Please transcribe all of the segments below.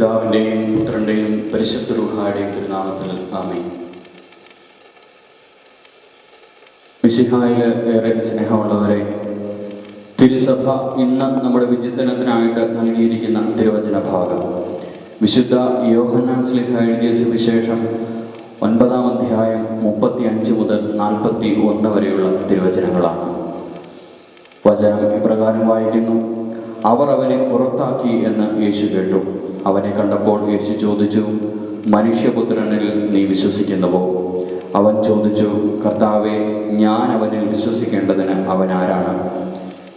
പിതാവിന്റെയും പുത്രന്റെയും പരിശുദ്ധ റുഹായുടെയും തിരുനാമത്തിൽ ആമേ മിശിഹായിൽ ഏറെ സ്നേഹമുള്ളവരെ തിരുസഭ ഇന്ന് നമ്മുടെ വിചിന്തനത്തിനായിട്ട് നൽകിയിരിക്കുന്ന തിരുവചന ഭാഗം. വിശുദ്ധ യോഹന്നാൻ സ്ലിഹ എഴുതിയ സുവിശേഷം ഒൻപതാം അധ്യായം മുപ്പത്തി അഞ്ച് മുതൽ നാൽപ്പത്തി ഒന്ന് വരെയുള്ള തിരുവചനങ്ങളാണ്. വചനം ഇപ്രകാരം വായിക്കുന്നു അവർ അവനെ പുറത്താക്കി എന്ന് യേശു കേട്ടു. അവനെ കണ്ടപ്പോൾ യേശു ചോദിച്ചു മനുഷ്യപുത്രനിൽ നീ വിശ്വസിക്കുന്നുവോ? അവൻ ചോദിച്ചു കർത്താവെ ഞാൻ അവനിൽ വിശ്വസിക്കേണ്ടതിന് അവൻ ആരാണ്?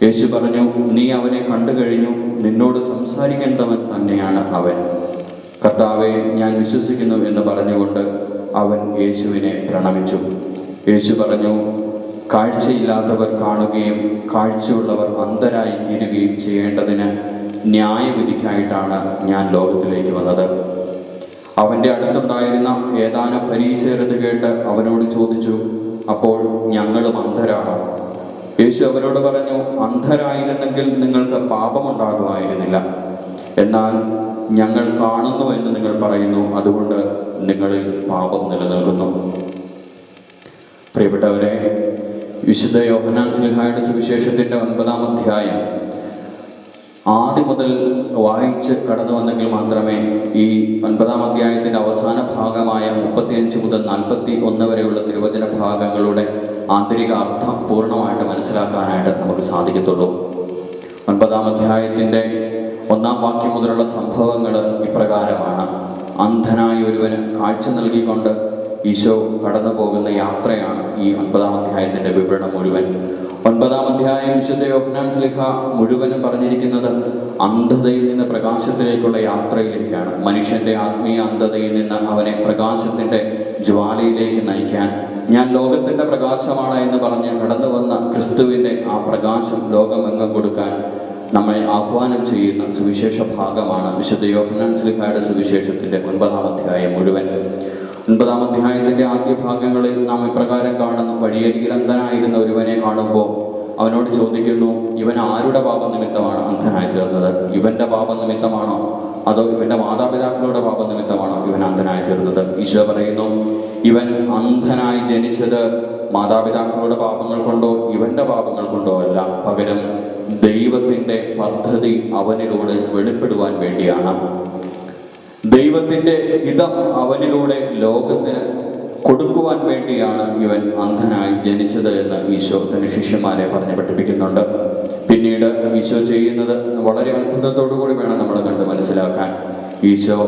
യേശു പറഞ്ഞു നീ അവനെ കണ്ടു കഴിഞ്ഞു. നിന്നോട് സംസാരിക്കേണ്ടവൻ തന്നെയാണ് അവൻ. കർത്താവെ ഞാൻ വിശ്വസിക്കുന്നു എന്ന് പറഞ്ഞുകൊണ്ട് അവൻ യേശുവിനെ പ്രണമിച്ചു. യേശു പറഞ്ഞു കാഴ്ചയില്ലാത്തവർ കാണുകയും കാഴ്ചയുള്ളവർ അന്ധരായി തീരുകയും ചെയ്യേണ്ടതിന് ന്യായവിധിക്കായിട്ടാണ് ഞാൻ ലോകത്തിലേക്ക് വന്നത്. അവന്റെ അടുത്തുണ്ടായിരുന്ന ഏതാനും ഫരീസേരത് കേട്ട് അവനോട് ചോദിച്ചു അപ്പോൾ ഞങ്ങളും അന്ധരാണ്? യേശു അവരോട് പറഞ്ഞു അന്ധരായിരുന്നെങ്കിൽ നിങ്ങൾക്ക് പാപമുണ്ടാകുമായിരുന്നില്ല. എന്നാൽ ഞങ്ങൾ കാണുന്നു എന്ന് നിങ്ങൾ പറയുന്നു അതുകൊണ്ട് നിങ്ങളിൽ പാപം നിലനിൽക്കുന്നു. പ്രിയപ്പെട്ടവരെ വിശുദ്ധ യോഹനാൻ സിൽഹായുടെ സുവിശേഷത്തിന്റെ ഒൻപതാം അധ്യായം ആദ്യം മുതൽ വായിച്ച് കടന്നു വന്നെങ്കിൽ മാത്രമേ ഈ ഒൻപതാം അധ്യായത്തിന്റെ അവസാന ഭാഗമായ മുപ്പത്തിയഞ്ച് മുതൽ നാൽപ്പത്തി ഒന്ന് വരെയുള്ള തിരുവചന ഭാഗങ്ങളുടെ ആന്തരിക അർത്ഥം പൂർണമായിട്ട് മനസ്സിലാക്കാനായിട്ട് നമുക്ക് സാധിക്കത്തുള്ളൂ. ഒൻപതാം അധ്യായത്തിന്റെ ഒന്നാം വാക്യം മുതലുള്ള സംഭവങ്ങൾ ഇപ്രകാരമാണ്. അന്ധനായ ഒരുവന് കാഴ്ച നൽകിക്കൊണ്ട് ഈശോ കടന്നു പോകുന്ന യാത്രയാണ് ഈ ഒൻപതാം അധ്യായത്തിന്റെ വിവരണം മുഴുവൻ. ഒൻപതാം അധ്യായം വിശുദ്ധ യോഹനാൻ സ്ലിഹ മുഴുവനും പറഞ്ഞിരിക്കുന്നത് അന്ധതയിൽ നിന്ന് പ്രകാശത്തിലേക്കുള്ള യാത്രയിലേക്കാണ്. മനുഷ്യന്റെ ആത്മീയ അന്ധതയിൽ നിന്ന് അവനെ പ്രകാശത്തിന്റെ ജ്വാലയിലേക്ക് നയിക്കാൻ. ഞാൻ ലോകത്തിന്റെ പ്രകാശമാണ് എന്ന് പറഞ്ഞ് കടന്നു വന്ന ക്രിസ്തുവിന്റെ ആ പ്രകാശം ലോകമെങ്ങും കൊടുക്കാൻ നമ്മെ ആഹ്വാനം ചെയ്യുന്ന സുവിശേഷ ഭാഗമാണ് വിശുദ്ധ യോഹനാൻ സ്ലിഹയുടെ സുവിശേഷത്തിന്റെ ഒൻപതാം അധ്യായം മുഴുവൻ. ഒൻപതാം അധ്യായത്തിന്റെ ആദ്യ ഭാഗങ്ങളിൽ നാം ഇപ്രകാരം കാണുന്നു വഴിയരികിൽ അന്ധനായിരുന്ന ഒരുവനെ കാണുമ്പോൾ അവനോട് ചോദിക്കുന്നു ഇവൻ ആരുടെ പാപം നിമിത്തമാണ് അന്ധനായി തീർന്നത്? ഇവന്റെ പാപം നിമിത്തമാണോ? അതോ ഇവന്റെ മാതാപിതാക്കളുടെ പാപം നിമിത്തമാണോ ഇവൻ അന്ധനായി തീർന്നത്? ഈശോ പറയുന്നു ഇവൻ അന്ധനായി ജനിച്ചത് മാതാപിതാക്കളുടെ പാപങ്ങൾ കൊണ്ടോ ഇവന്റെ പാപങ്ങൾ കൊണ്ടോ അല്ല. പകരം ദൈവത്തിന്റെ പദ്ധതി അവനിലൂടെ വെളിപ്പെടുവാൻ വേണ്ടിയാണ്. ദൈവത്തിന്റെ ഹിതം അവനിലൂടെ ലോകത്തിന് കൊടുക്കുവാൻ വേണ്ടിയാണ് ഇവൻ അന്ധനായി ജനിച്ചത് എന്ന് ഈശോ തന്റെ ശിഷ്യന്മാരെ പറഞ്ഞു പഠിപ്പിക്കുന്നുണ്ട്. പിന്നീട് ഈശോ ചെയ്യുന്നത് വളരെ അത്ഭുതത്തോടുകൂടി വേണം നമ്മൾ കണ്ട് മനസ്സിലാക്കാൻ. ഈശോ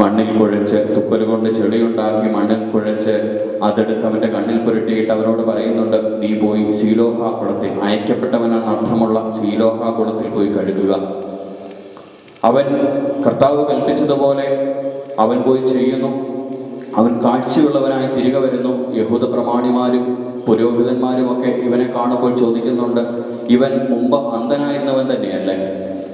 മണ്ണിൽ കുഴച്ച് തുപ്പൽ കൊണ്ട് ചെളിയുണ്ടാക്കി മണ്ണിൽ കുഴച്ച് അതെടുത്ത് അവന്റെ കണ്ണിൽ പുരട്ടിയിട്ട് അവനോട് പറയുന്നുണ്ട് നീ പോയി സീലോഹ കുളത്തിൽ. അയക്കപ്പെട്ടവനാണ് അർത്ഥമുള്ള സീലോഹ കുളത്തിൽ പോയി കഴുകുക. അവൻ കർത്താവ് കൽപ്പിച്ചതുപോലെ അവൻ പോയി ചെയ്യുന്നു. അവൻ കാഴ്ചയുള്ളവനായി തിരികെ വരുന്നു. യഹൂദ പ്രമാണിമാരും പുരോഹിതന്മാരും ഒക്കെ ഇവനെ കാണുമ്പോൾ ചോദിക്കുന്നുണ്ട് ഇവൻ മുമ്പ് അന്ധനായിരുന്നവൻ തന്നെയല്ലേ?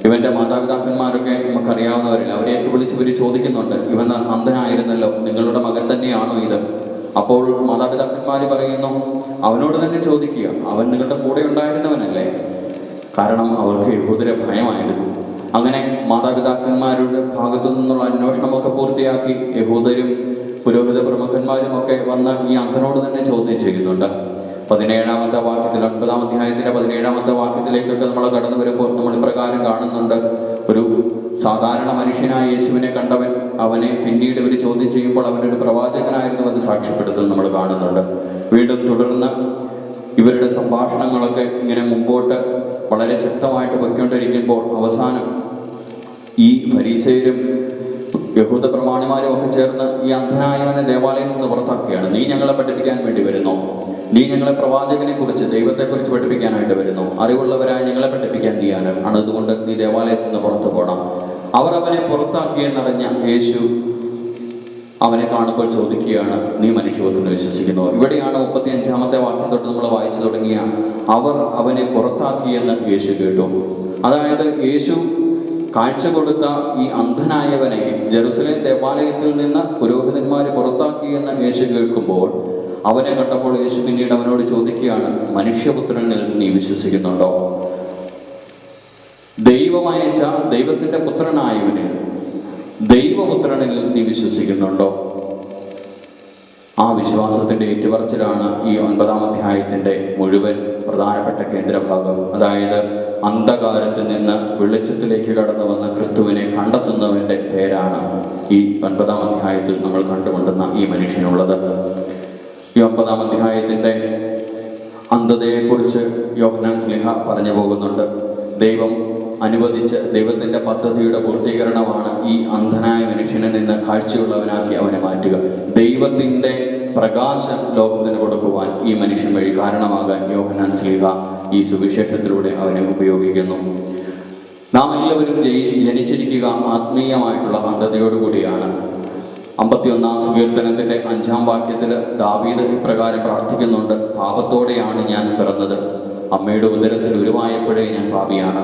ഇവന്റെ മാതാപിതാക്കന്മാരൊക്കെ നമുക്കറിയാവുന്നവരില്ല. അവരെയൊക്കെ വിളിച്ച് ഇവർ ചോദിക്കുന്നുണ്ട് ഇവൻ അന്ധനായിരുന്നല്ലോ നിങ്ങളുടെ മകൻ തന്നെയാണോ ഇത്? അപ്പോൾ മാതാപിതാക്കന്മാർ പറയുന്നു അവനോട് തന്നെ ചോദിക്കുക അവൻ നിങ്ങളുടെ കൂടെ ഉണ്ടായിരുന്നവനല്ലേ? കാരണം അവർക്ക് യഹൂദരെ അങ്ങനെ മാതാപിതാക്കന്മാരുടെ ഭാഗത്തു നിന്നുള്ള അന്വേഷണമൊക്കെ പൂർത്തിയാക്കി യഹൂദരും പുരോഹിത പ്രമുഖന്മാരും ഒക്കെ വന്ന് ഈ അന്ധനോട് തന്നെ ചോദ്യം ചെയ്യുന്നുണ്ട്. പതിനേഴാമത്തെ വാക്യത്തിൽ ഒൻപതാം അധ്യായത്തിന്റെ പതിനേഴാമത്തെ വാക്യത്തിലേക്കൊക്കെ നമ്മൾ കടന്നു വരുമ്പോൾ നമ്മൾ ഇപ്രകാരം കാണുന്നുണ്ട്. ഒരു സാധാരണ മനുഷ്യനായ യേശുവിനെ കണ്ടവൻ അവനെ പിന്നീട് ഇവർ ചോദ്യം ചെയ്യുമ്പോൾ അവനൊരു പ്രവാചകനായിരുന്നു എന്ന് സാക്ഷ്യപ്പെടുത്തുന്നത് നമ്മൾ കാണുന്നുണ്ട്. വീണ്ടും തുടർന്ന് ഇവരുടെ സംഭാഷണങ്ങളൊക്കെ ഇങ്ങനെ മുമ്പോട്ട് വളരെ ശക്തമായിട്ട് പൊയ്ക്കൊണ്ടിരിക്കുമ്പോൾ അവസാനം ഈ ഫരീസയിലും യഹൂദ പ്രമാണിമാരും ഒക്കെ ചേർന്ന് ഈ അന്ധനായവനെ ദേവാലയത്തിൽ നിന്ന് പുറത്താക്കുകയാണ്. നീ ഞങ്ങളെ പഠിപ്പിക്കാൻ വേണ്ടി വരുന്നു. നീ ഞങ്ങളെ പ്രവാചകനെ കുറിച്ച് ദൈവത്തെ കുറിച്ച് പഠിപ്പിക്കാനായിട്ട് വരുന്നു. അറിവുള്ളവരായി ഞങ്ങളെ പഠിപ്പിക്കാൻ നീ അതുകൊണ്ട് നീ ദേവാലയത്തിൽ നിന്ന് പുറത്തു പോകണം അവർ അവനെ പുറത്താക്കിയെന്നറിഞ്ഞ യേശു അവനെ കാണുമ്പോൾ ചോദിക്കുകയാണ് നീ മനുഷ്യപുത്രനെ വിശ്വസിക്കുന്നു? ഇവിടെയാണ് മുപ്പത്തി അഞ്ചാമത്തെ വാക്യം തൊട്ട് നമ്മൾ വായിച്ചു തുടങ്ങിയ അവർ അവനെ പുറത്താക്കിയെന്ന് യേശു കേട്ടു. അതായത് യേശു കാഴ്ച കൊടുത്ത ഈ അന്ധനായവനെ ജെറുസലേം ദേവാലയത്തിൽ നിന്ന് പുരോഹിതന്മാർ പുറത്താക്കിയെന്ന് യേശു കേൾക്കുമ്പോൾ അവനെ കണ്ടപ്പോൾ യേശു പിന്നീട് അവനോട് ചോദിക്കുകയാണ് മനുഷ്യപുത്രനിൽ നീ വിശ്വസിക്കുന്നുണ്ടോ? ദൈവമയച്ച ദൈവത്തിന്റെ പുത്രനായവനിൽ ദൈവപുത്രനിൽ നീ വിശ്വസിക്കുന്നുണ്ടോ? ആ വിശ്വാസത്തിന്റെ ഏറ്റുപറച്ചിലാണ് ഈ ഒൻപതാം അധ്യായത്തിന്റെ മുഴുവൻ പ്രധാനപ്പെട്ട കേന്ദ്രഭാഗം. അതായത് അന്ധകാരത്തിൽ നിന്ന് വെളിച്ചത്തിലേക്ക് കടന്നു വന്ന ക്രിസ്തുവിനെ കണ്ടെത്തുന്നവന്റെ പേരാണ് ഈ ഒൻപതാം അധ്യായത്തിൽ നമ്മൾ കണ്ടുകൊണ്ടുന്ന ഈ മനുഷ്യനുള്ളത്. ഈ ഒൻപതാം അധ്യായത്തിന്റെ അന്ധതയെക്കുറിച്ച് യോഹനാൻ സ്ലിഹ പറഞ്ഞു പോകുന്നുണ്ട്. ദൈവം അനുവദിച്ച് ദൈവത്തിന്റെ പദ്ധതിയുടെ പൂർത്തീകരണമാണ് ഈ അന്ധനായ മനുഷ്യനിൽ നിന്ന് കാഴ്ചയുള്ളവനാക്കി അവനെ മാറ്റുക. ദൈവത്തിന്റെ പ്രകാശം ലോകത്തിന് കൊടുക്കുവാൻ ഈ മനുഷ്യൻ വഴി കാരണമാകാൻ യോഹനാൻ സ്ലിഹ ഈ സുവിശേഷത്തിലൂടെ അവനെ ഉപയോഗിക്കുന്നു. നാം എല്ലാവരും ജനിച്ചിരിക്കുക ആത്മീയമായിട്ടുള്ള അന്ധതയോടുകൂടിയാണ് അമ്പത്തിയൊന്നാം സങ്കീർത്തനത്തിന്റെ അഞ്ചാം വാക്യത്തിൽ ദാവീദ് ഇപ്രകാരം പ്രാർത്ഥിക്കുന്നുണ്ട് പാപത്തോടെയാണ് ഞാൻ പിറന്നത്. അമ്മയുടെ ഉദരത്തിൽ ഉരുവായപ്പോഴേ ഞാൻ പാപിയാണ്.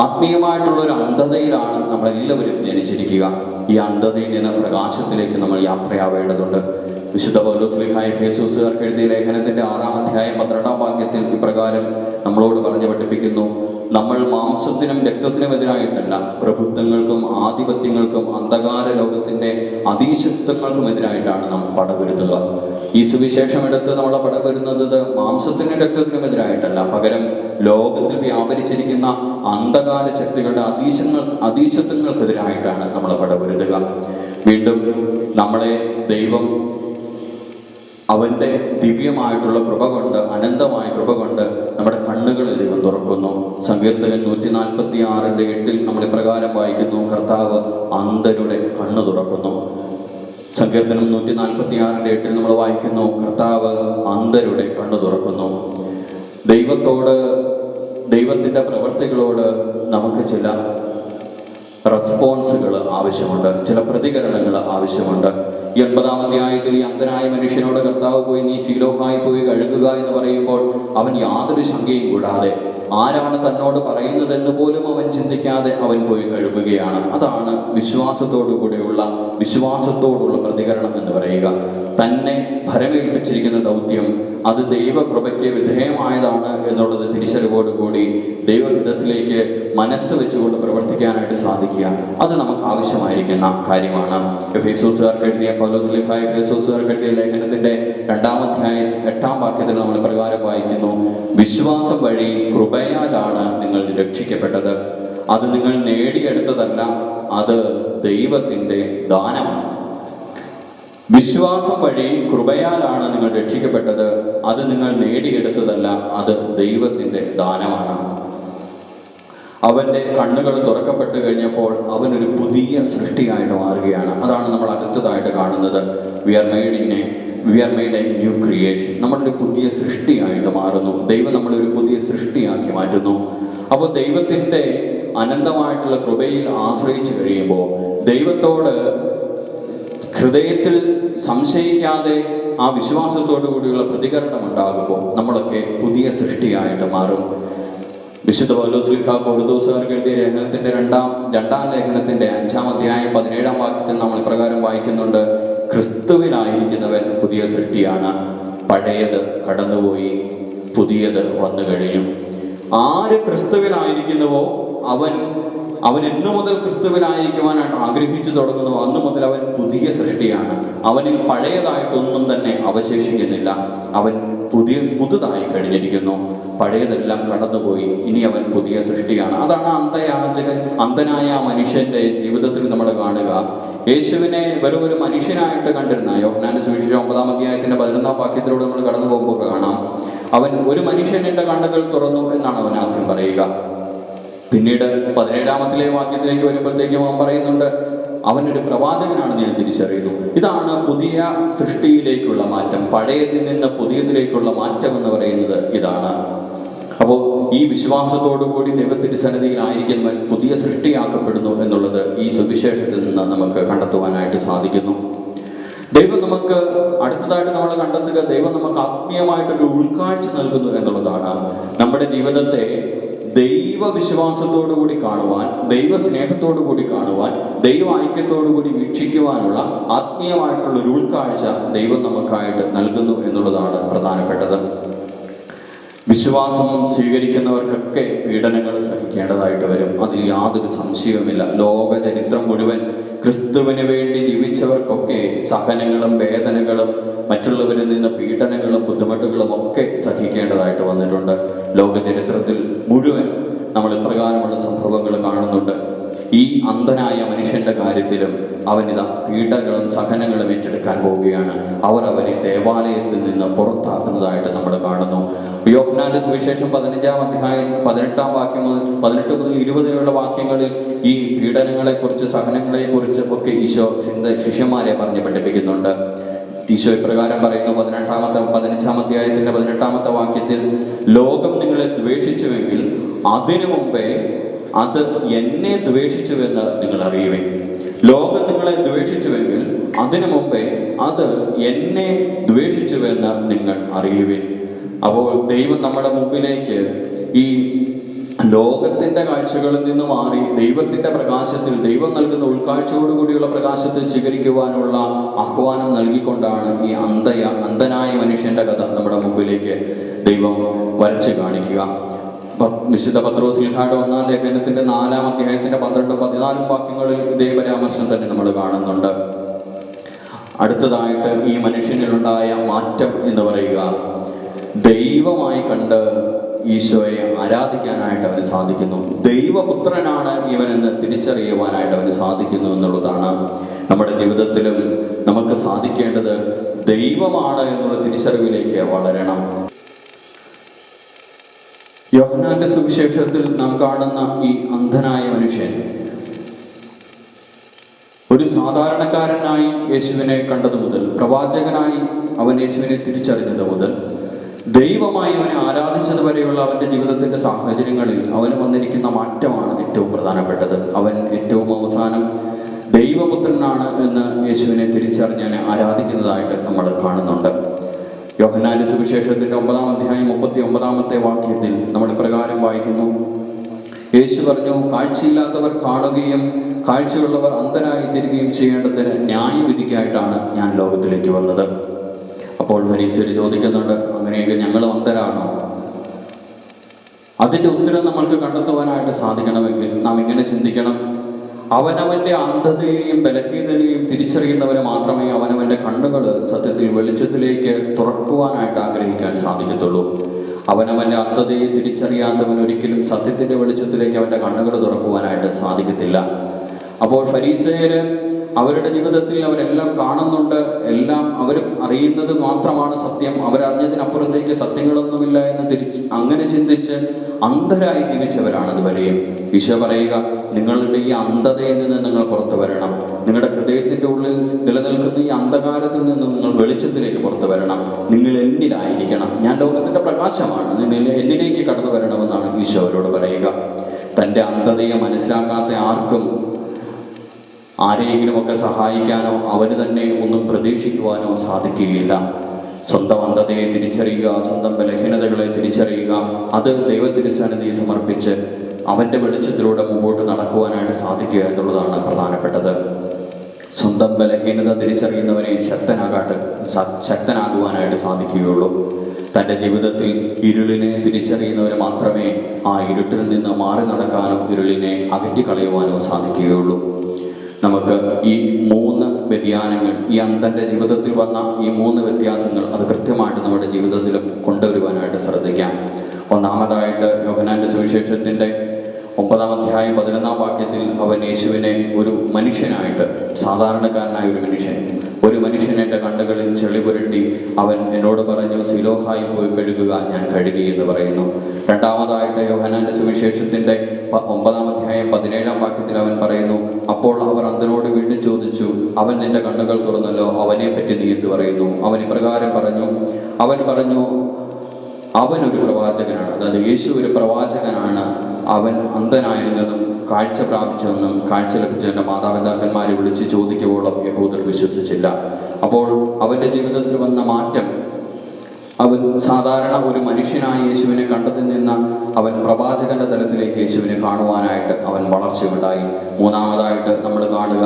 ആത്മീയമായിട്ടുള്ള ഒരു അന്ധതയിലാണ് നമ്മളെല്ലാവരും ജനിച്ചിരിക്കുക. ഈ അന്ധതയിൽ നിന്ന് പ്രകാശത്തിലേക്ക് നമ്മൾ യാത്രയാവേണ്ടതുണ്ട്. വിശുദ്ധ പൗലോസ്ലിഹായ ഫേസൂസുകാർക്ക് എഴുതിയ ലേഖനത്തിന്റെ ആറാം അധ്യായം പന്ത്രണ്ടാം വാക്യത്തിൽ ഇപ്രകാരം നമ്മളോട് പറഞ്ഞു പഠിപ്പിക്കുന്നു. നമ്മൾ മാംസത്തിനും രക്തത്തിനും എതിരായിട്ടല്ല പ്രഭുത്വങ്ങൾക്കും ആധിപത്യങ്ങൾക്കും അന്ധകാര ലോകത്തിന്റെ അതീശത്വങ്ങൾക്കും എതിരായിട്ടാണ് നാം പടവരുത്തുക. ഈ സുവിശേഷം എടുത്ത് നമ്മളെ പടവരുന്നത് മാംസത്തിനും രക്തത്തിനും എതിരായിട്ടല്ല പകരം ലോകത്തിൽ വ്യാപരിച്ചിരിക്കുന്ന അന്ധകാര ശക്തികളുടെ അതീശങ്ങൾ അതീശത്വങ്ങൾക്കെതിരായിട്ടാണ് നമ്മളെ പടവരുത്തുക വീണ്ടും നമ്മളെ ദൈവം അവന്റെ ദിവ്യമായിട്ടുള്ള കൃപ കൊണ്ട് അനന്തമായ കൃപ കൊണ്ട് നമ്മുടെ കണ്ണുകൾ ദൈവം തുറക്കുന്നു. സങ്കീർത്തകൻ നൂറ്റി നാൽപ്പത്തി ആറിന്റെ എട്ടിൽ നമ്മൾ ഇപ്രകാരം വായിക്കുന്നു. കർത്താവ് അന്ധരുടെ കണ്ണ് തുറക്കുന്നു. സങ്കീർത്തനം നൂറ്റി നാൽപ്പത്തി ആറിന്റെ എട്ടിൽ നമ്മൾ വായിക്കുന്നു കർത്താവ് അന്ധരുടെ കണ്ണു തുറക്കുന്നു. ദൈവത്തോട് ദൈവത്തിന്റെ പ്രവൃത്തികളോട് നമുക്ക് ചില റെസ്പോൺസുകൾ ആവശ്യമുണ്ട് ചില പ്രതികരണങ്ങൾ ആവശ്യമുണ്ട്. ഒൻപതാം അധ്യായത്തിൽ ഈ അന്ധനായ മനുഷ്യനോട് കർത്താവ് പോയി നീ ശീലോഹായി പോയി കഴുകുക എന്ന് പറയുമ്പോൾ അവൻ യാതൊരു ശങ്കയും കൂടാതെ ആരാണ് തന്നോട് പറയുന്നതെന്ന് പോലും അവൻ ചിന്തിക്കാതെ അവൻ പോയി കഴുകുകയാണ്. അതാണ് വിശ്വാസത്തോടു കൂടെയുള്ള വിശ്വാസത്തോടുള്ള പ്രതികരണം എന്ന് പറയുക. തന്നെ ഭരമേൽപ്പിച്ചിരിക്കുന്ന ദൗത്യം അത് ദൈവകൃപയ്ക്ക് വിധേയമായതാണ് എന്നുള്ളത് തിരിച്ചറിവോടുകൂടി ദൈവഹിതത്തിലേക്ക് മനസ്സ് വെച്ചുകൊണ്ട് പ്രവർത്തിക്കാനായിട്ട് സാധിക്കുക. അത് നമുക്ക് ആവശ്യമായിരിക്കുന്ന കാര്യമാണ്. എഫേസോസുകാർക്ക് എഴുതിയ പൗലോസ്ലിഹായ എഫേസോസുകാർക്ക് എഴുതിയ ലേഖനത്തിന്റെ രണ്ടാമധ്യായം എട്ടാം വാക്യത്തിൽ നമ്മൾ പ്രകാരം വായിക്കുന്നു വിശ്വാസം വഴി കൃപയാലാണ് നിങ്ങൾ രക്ഷിക്കപ്പെട്ടത്. അത് നിങ്ങൾ നേടിയെടുത്തതല്ല അത് ദൈവത്തിന്റെ ദാനമാണ്. വിശ്വാസം വഴി കൃപയാലാണ് നിങ്ങൾ രക്ഷിക്കപ്പെട്ടത് അത് നിങ്ങൾ നേടിയെടുത്തതല്ല അത് ദൈവത്തിന്റെ ദാനമാണ്. അവന്റെ കണ്ണുകൾ തുറക്കപ്പെട്ട് കഴിഞ്ഞപ്പോൾ അവനൊരു പുതിയ സൃഷ്ടിയായിട്ട് മാറുകയാണ്. അതാണ് നമ്മൾ അടുത്തതായിട്ട് കാണുന്നത്. We are made in a we are made a new creation നമ്മളൊരു പുതിയ സൃഷ്ടിയായിട്ട് മാറുന്നു. ദൈവം നമ്മളെ ഒരു പുതിയ സൃഷ്ടിയാക്കി മാറ്റുന്നു. അപ്പോൾ ദൈവത്തിന്റെ അനന്തമായിട്ടുള്ള കൃപയിൽ ആശ്രയിച്ച് കഴിയുമ്പോൾ ദൈവത്തോട് ഹൃദയത്തിൽ സംശയിക്കാതെ ആ വിശ്വാസത്തോടു കൂടിയുള്ള പ്രതികരണം ഉണ്ടാകുമ്പോൾ നമ്മളൊക്കെ പുതിയ സൃഷ്ടിയായിട്ട് മാറും. വിശുദ്ധ പൗലോസ്ലിഖ കൊറുദോസുകാർക്ക് എഴുതിയ ലേഖനത്തിന്റെ രണ്ടാം രണ്ടാം ലേഖനത്തിന്റെ അഞ്ചാം അധ്യായം പതിനേഴാം വാക്യത്തിൽ നമ്മൾ പ്രകാരം വായിക്കുന്നുണ്ട്. ക്രിസ്തുവിനായിരിക്കുന്നവൻ പുതിയ സൃഷ്ടിയാണ്. പഴയത് കടന്നുപോയി പുതിയത് വന്നു കഴിഞ്ഞു ആര് ക്രിസ്തുവിനായിരിക്കുന്നുവോ അവൻ അവൻ എന്നു മുതൽ ക്രിസ്തുവിനായിരിക്കുവാനായിട്ട് ആഗ്രഹിച്ചു തുടങ്ങുന്നു. അന്നു മുതൽ അവൻ പുതിയ സൃഷ്ടിയാണ്. അവനിൽ പഴയതായിട്ടൊന്നും തന്നെ അവശേഷിക്കുന്നില്ല. അവൻ പുതിയ പുതുതായി കഴിഞ്ഞിരിക്കുന്നു. പഴയതെല്ലാം കടന്നുപോയി. ഇനി അവൻ പുതിയ സൃഷ്ടിയാണ്. അതാണ് അന്ധയാചകൻ അന്ധനായ മനുഷ്യന്റെ ജീവിതത്തിൽ നമ്മൾ കാണുക. യേശുവിനെ വെറും ഒരു മനുഷ്യനായിട്ട് കണ്ടിരുന്ന യോഹനാന്റെ സുവിശേഷം ഒമ്പതാം അധ്യായത്തിന്റെ പതിനൊന്നാം വാക്യത്തിലൂടെ നമ്മൾ കടന്നു പോകുമ്പോൾ കാണാം. അവൻ ഒരു മനുഷ്യന്റെ കണ്ണുകൾ തുറന്നു എന്നാണ് അവൻ ആദ്യം പറയുക. പിന്നീട് പതിനേഴാമത്തിലെ വാക്യത്തിലേക്ക് വരുമ്പോഴത്തേക്കും അവൻ പറയുന്നുണ്ട് അവനൊരു പ്രവാചകനാണെന്ന് ഞാൻ തിരിച്ചറിയുന്നു. ഇതാണ് പുതിയ സൃഷ്ടിയിലേക്കുള്ള മാറ്റം. പഴയതിൽ നിന്ന് പുതിയതിലേക്കുള്ള മാറ്റം എന്ന് പറയുന്നത് ഇതാണ്. അപ്പോൾ ഈ കൂടി ദൈവത്തിന്റെ സന്നിധിയിലായിരിക്കുന്നവൻ പുതിയ സൃഷ്ടിയാക്കപ്പെടുന്നു എന്നുള്ളത് ഈ സുവിശേഷത്തിൽ നിന്ന് നമുക്ക് കണ്ടെത്തുവാനായിട്ട് സാധിക്കുന്നു. ദൈവം നമുക്ക് അടുത്തതായിട്ട് നമ്മൾ കണ്ടെത്തുക ദൈവം നമുക്ക് ആത്മീയമായിട്ടൊരു ഉൾക്കാഴ്ച നൽകുന്നു എന്നുള്ളതാണ്. നമ്മുടെ ജീവിതത്തെ ദൈവ വിശ്വാസത്തോടു കൂടി കാണുവാൻ ദൈവ സ്നേഹത്തോടു കൂടി കാണുവാൻ ദൈവ ഐക്യത്തോടു കൂടി വീക്ഷിക്കുവാനുള്ള ആത്മീയമായിട്ടുള്ള ഒരു ഉൾക്കാഴ്ച ദൈവം നമുക്കായിട്ട് നൽകുന്നു എന്നുള്ളതാണ് പ്രധാനപ്പെട്ടത്. വിശ്വാസം സ്വീകരിക്കുന്നവർക്കൊക്കെ പീഡനങ്ങൾ സഹിക്കേണ്ടതായിട്ട് വരും. അതിൽ യാതൊരു സംശയവുമില്ല. ലോക ചരിത്രം മുഴുവൻ ക്രിസ്തുവിന് വേണ്ടി ജീവിച്ചവർക്കൊക്കെ സഹനങ്ങളും വേദനകളും മറ്റുള്ളവരിൽ നിന്ന് പീഡനങ്ങളും ബുദ്ധിമുട്ടുകളും ഒക്കെ സഹിക്കേണ്ടതായിട്ട് വന്നിട്ടുണ്ട്. ലോക ചരിത്രത്തിൽ മുഴുവൻ നമ്മൾ ഇപ്രകാരമുള്ള സംഭവങ്ങൾ കാണുന്നുണ്ട്. ഈ അന്ധനായ മനുഷ്യന്റെ കാര്യത്തിലും അവനിതാ പീഡകളും സഹനങ്ങളും ഏറ്റെടുക്കാൻ പോവുകയാണ്. അവർ അവനെ ദേവാലയത്തിൽ നിന്ന് പുറത്താക്കുന്നതായിട്ട് നമ്മൾ കാണുന്നു. യോഹ്നാന്റെ സുവിശേഷം പതിനഞ്ചാം അധ്യായം പതിനെട്ടാം വാക്യം മുതൽ പതിനെട്ട് മുതൽ ഇരുപത് വരെയുള്ള വാക്യങ്ങളിൽ ഈ പീഡനങ്ങളെക്കുറിച്ച് സഹനങ്ങളെക്കുറിച്ച് സഹനങ്ങളെ കുറിച്ച് ഒക്കെ ഈശോ ശിഷ്യന്മാരെ പറഞ്ഞ് പഠിപ്പിക്കുന്നുണ്ട്. ഈശോ ഇപ്രകാരം പറയുന്നു പതിനെട്ടാമത്തെ പതിനഞ്ചാം അധ്യായത്തിന്റെ പതിനെട്ടാമത്തെ വാക്യത്തിൽ ലോകം നിങ്ങളെ ദ്വേഷിച്ചുവെങ്കിൽ അതിനു മുമ്പേ അത് എന്നെ ദ്വേഷിച്ചുവെന്ന് നിങ്ങൾ അറിയുമെങ്കിൽ ലോകം നിങ്ങളെ ദ്വേഷിച്ചുവെങ്കിൽ അതിനു മുമ്പേ അത് എന്നെ ദ്വേഷിച്ചുവെന്ന് നിങ്ങൾ അറിയുവിൻ. അപ്പോൾ ദൈവം നമ്മുടെ മുമ്പിലേക്ക് ഈ ലോകത്തിന്റെ കാഴ്ചകളിൽ നിന്ന് മാറി ദൈവത്തിന്റെ പ്രകാശത്തിൽ ദൈവം നൽകുന്ന ഉൾക്കാഴ്ചയോടുകൂടിയുള്ള പ്രകാശത്തിൽ സ്വീകരിക്കുവാനുള്ള ആഹ്വാനം നൽകിക്കൊണ്ടാണ് ഈ അന്ധയ അന്ധനായ മനുഷ്യന്റെ കഥ നമ്മുടെ മുമ്പിലേക്ക് ദൈവം വരച്ചു കാണിക്കുക. വിശുദ്ധ പത്രോസിൽഹായുടെ ഒന്നാം ലേഖനത്തിന്റെ നാലാം അധ്യായത്തിന്റെ പന്ത്രണ്ടും പതിനാലും വാക്യങ്ങളിൽ ഇതേ പരാമർശം തന്നെ നമ്മൾ കാണുന്നുണ്ട്. അടുത്തതായിട്ട് ഈ മനുഷ്യനിലുണ്ടായ മാറ്റം എന്ന് പറയുക. ദൈവമായി കണ്ട് ഈശോയെ ആരാധിക്കാനായിട്ട് അവന് സാധിക്കുന്നു. ദൈവപുത്രനാണ് ഇവനെന്ന് തിരിച്ചറിയുവാനായിട്ട് അവന് സാധിക്കുന്നു എന്നുള്ളതാണ് നമ്മുടെ ജീവിതത്തിലും നമുക്ക് സാധിക്കേണ്ടത്. ദൈവമാണ് എന്നുള്ള തിരിച്ചറിവിലേക്ക് വളരണം. യോഹനാന്റെ സുവിശേഷത്തിൽ നാം കാണുന്ന ഈ അന്ധനായ മനുഷ്യൻ ഒരു സാധാരണക്കാരനായി യേശുവിനെ കണ്ടതു മുതൽ പ്രവാചകനായി അവൻ യേശുവിനെ തിരിച്ചറിഞ്ഞത് മുതൽ ദൈവമായി അവനെ ആരാധിച്ചതുവരെയുള്ള അവന്റെ ജീവിതത്തിന്റെ സാഹചര്യങ്ങളിൽ അവന് വന്നിരിക്കുന്ന മാറ്റമാണ് ഏറ്റവും പ്രധാനപ്പെട്ടത്. അവൻ ഏറ്റവും അവസാനം ദൈവപുത്രനാണ് എന്ന് യേശുവിനെ തിരിച്ചറിഞ്ഞ് ആരാധിക്കുന്നതായിട്ട് നമ്മൾ കാണുന്നുണ്ട്. യോഹനാന്റെ സുവിശേഷത്തിന്റെ ഒമ്പതാം അധ്യായം മുപ്പത്തി ഒമ്പതാമത്തെ വാക്യത്തിൽ നമ്മൾ പ്രകാരം വായിക്കുന്നു. യേശു പറഞ്ഞു കാഴ്ചയില്ലാത്തവർ കാണുകയും കാഴ്ചയുള്ളവർ അന്ധരായി തീരുകയും ചെയ്യേണ്ടതിന് ന്യായവിധിക്കായിട്ടാണ് ഞാൻ ലോകത്തിലേക്ക് വന്നത്. അപ്പോൾ ഫരീസർ ചോദിക്കുന്നുണ്ട് അങ്ങനെയെങ്കിൽ ഞങ്ങൾ അന്ധരാണോ അതിന്റെ ഉത്തരം നമ്മൾക്ക് കണ്ടെത്തുവാനായിട്ട് സാധിക്കണമെങ്കിൽ നാം ഇങ്ങനെ ചിന്തിക്കണം. അവനവന്റെ അന്ധതയെയും ബലഹീനതയെയും തിരിച്ചറിയുന്നവരെ മാത്രമേ അവനവന്റെ കണ്ണുകൾ സത്യത്തിൽ വെളിച്ചത്തിലേക്ക് തുറക്കുവാനായിട്ട് ആഗ്രഹിക്കാൻ സാധിക്കത്തുള്ളൂ. അവനവന്റെ അന്ധതയെ തിരിച്ചറിയാത്തവൻ ഒരിക്കലും സത്യത്തിന്റെ വെളിച്ചത്തിലേക്ക് അവന്റെ കണ്ണുകൾ തുറക്കുവാനായിട്ട് സാധിക്കത്തില്ല. അപ്പോൾ ഫരീസയര് അവരുടെ ജീവിതത്തിൽ അവരെല്ലാം കാണുന്നുണ്ട്. എല്ലാം അവർ അറിയുന്നത് മാത്രമാണ് സത്യം. അവരറിഞ്ഞതിനപ്പുറത്തേക്ക് സത്യങ്ങളൊന്നുമില്ല എന്ന് തിരിച്ച് അങ്ങനെ ചിന്തിച്ച് അന്ധരായി ജീവിച്ചവരാണ് ഇതുവരെയും. ഈശോ പറയുക നിങ്ങളുടെ ഈ അന്ധതയിൽ നിന്ന് നിങ്ങൾ പുറത്തു വരണം. നിങ്ങളുടെ ഹൃദയത്തിന്റെ ഉള്ളിൽ നിലനിൽക്കുന്ന ഈ അന്ധകാരത്തിൽ നിന്ന് നിങ്ങൾ വെളിച്ചത്തിലേക്ക് പുറത്തു വരണം. നിങ്ങൾ എന്നിലായിരിക്കണം. ഞാൻ ലോകത്തിന്റെ പ്രകാശമാണ്. നിങ്ങൾ എന്നിലേക്ക് കടന്നു വരണമെന്നാണ് ഈശോ അവരോട് പറയുക. തന്റെ അന്ധതയെ മനസ്സിലാക്കാത്ത ആർക്കും ആരെയെങ്കിലുമൊക്കെ സഹായിക്കാനോ അവന് തന്നെ ഒന്നും പ്രതീക്ഷിക്കുവാനോ സാധിക്കുകയില്ല. സ്വന്തം അന്ധതയെ തിരിച്ചറിയുക സ്വന്തം ബലഹീനതകളെ തിരിച്ചറിയുക അത് ദൈവത്തിരുസന്നിധി സമർപ്പിച്ച് അവന്റെ വെളിച്ചത്തിലൂടെ മുമ്പോട്ട് നടക്കുവാനായിട്ട് സാധിക്കുക എന്നുള്ളതാണ് പ്രധാനപ്പെട്ടത്. സ്വന്തം ബലഹീനത തിരിച്ചറിയുന്നവനെ ശക്തനാകാട്ട് ശക്തനാകുവാനായിട്ട് സാധിക്കുകയുള്ളൂ. തന്റെ ജീവിതത്തിൽ ഇരുളിനെ തിരിച്ചറിയുന്നവന് മാത്രമേ ആ ഇരുട്ടിൽ നിന്ന് മാറി നടക്കാനോ ഇരുളിനെ അകറ്റി അകറ്റിക്കളയുവാനോ സാധിക്കുകയുള്ളൂ. നമുക്ക് ഈ മൂന്ന് വ്യതിയാനങ്ങൾ ഈ അന്ധന്റെ ജീവിതത്തിൽ വന്ന ഈ മൂന്ന് വ്യത്യാസങ്ങൾ അത് കൃത്യമായിട്ട് നമ്മുടെ ജീവിതത്തിൽ കൊണ്ടുവരുവാനായിട്ട് ശ്രദ്ധിക്കാം. ഒന്നാമതായിട്ട് യോഹനാന്റെ സുവിശേഷത്തിന്റെ ഒമ്പതാം അധ്യായം പതിനൊന്നാം വാക്യത്തിൽ അവൻ യേശുവിനെ ഒരു മനുഷ്യനായിട്ട് സാധാരണക്കാരനായ ഒരു മനുഷ്യൻ ഒരു മനുഷ്യൻ എന്റെ കണ്ണുകളിൽ ചെളി പുരട്ടി അവൻ എന്നോട് പറഞ്ഞു സിലോഹായി പോയി കഴുകുക ഞാൻ കഴുകി എന്ന് പറയുന്നു. രണ്ടാമതായിട്ട് യോഹനാന്റെ സുവിശേഷത്തിന്റെ ഒമ്പതാം അധ്യായം പതിനേഴാം വാക്യത്തിൽ അവൻ പറയുന്നു അപ്പോൾ അവർ അന്തനോട് വീണ്ടും ചോദിച്ചു അവൻ നിന്റെ കണ്ണുകൾ തുറന്നല്ലോ അവനെ പറ്റി നീ എന്ത് പറയുന്നു? അവൻ ഇപ്രകാരം പറഞ്ഞു അവൻ പറഞ്ഞു അവൻ ഒരു പ്രവാചകനാണ് അതായത് യേശു ഒരു പ്രവാചകനാണ് അവൻ അന്ധനായിരുന്നതും കാഴ്ച പ്രാപിച്ചതെന്നും കാഴ്ച ലഭിച്ചതിന്റെ മാതാപിതാക്കന്മാരെ വിളിച്ച് ചോദിക്കുവോളം യഹൂദർ വിശ്വസിച്ചില്ല. അപ്പോൾ അവന്റെ ജീവിതത്തിൽ വന്ന മാറ്റം അവൻ സാധാരണ ഒരു മനുഷ്യനായ യേശുവിനെ കണ്ടതിൽ നിന്ന് അവൻ പ്രവാചകന്റെ തലത്തിലേക്ക് യേശുവിനെ കാണുവാനായിട്ട് അവൻ വളർച്ചയുണ്ടായി. മൂന്നാമതായിട്ട് നമ്മൾ കാണുക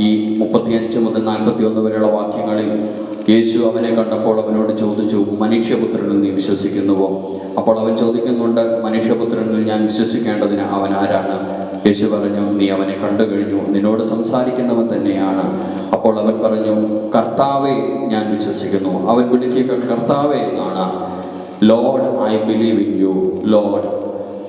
ഈ മുപ്പത്തിയഞ്ച് മുതൽ നാൽപ്പത്തി ഒന്ന് വരെയുള്ള വാക്യങ്ങളിൽ യേശു അവനെ കണ്ടപ്പോൾ അവനോട് ചോദിച്ചു മനുഷ്യപുത്രനിൽ നീ വിശ്വസിക്കുന്നുവോ? അപ്പോൾ അവൻ ചോദിക്കുന്നുണ്ട് മനുഷ്യപുത്രനിൽ ഞാൻ വിശ്വസിക്കേണ്ടതിന് അവൻ ആരാണ്? യേശു പറഞ്ഞു നീ അവനെ കണ്ടു കഴിഞ്ഞു. നിന്നോട് സംസാരിക്കുന്നവൻ തന്നെയാണ്. അപ്പോൾ അവൻ പറഞ്ഞു കർത്താവെ ഞാൻ വിശ്വസിക്കുന്നു. അവൻ വിളിക്കുക കർത്താവെ എന്നാണ്. Lord I believe in you Lord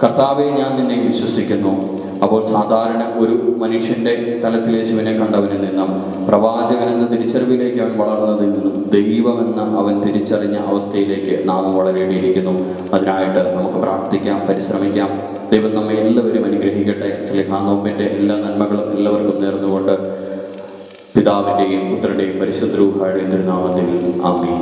കർത്താവെ ഞാൻ നിന്നെ വിശ്വസിക്കുന്നു. അപ്പോൾ സാധാരണ ഒരു മനുഷ്യന്റെ തലത്തിൽ യേശുവിനെ കണ്ടവനിൽ നിന്നും പ്രവാചകൻ എന്ന തിരിച്ചറിവിലേക്ക് അവൻ വളർന്നതിൽ നിന്നും ദൈവമെന്ന അവൻ തിരിച്ചറിഞ്ഞ അവസ്ഥയിലേക്ക് നാം വളരേണ്ടിയിരിക്കുന്നു. അതിനായിട്ട് നമുക്ക് പ്രാർത്ഥിക്കാം പരിശ്രമിക്കാം. ദൈവം നമ്മെ എല്ലാവരും അനുഗ്രഹിക്കട്ടെ. സ്ലിഹാ നോമ്പിന്റെ എല്ലാ നന്മകളും എല്ലാവർക്കും നേർന്നുകൊണ്ട് പിതാവിന്റെയും പുത്രന്റെയും പരിശുദ്ധ രൂഹായുടെയും തിരുനാമത്തിൽ ആമേൻ.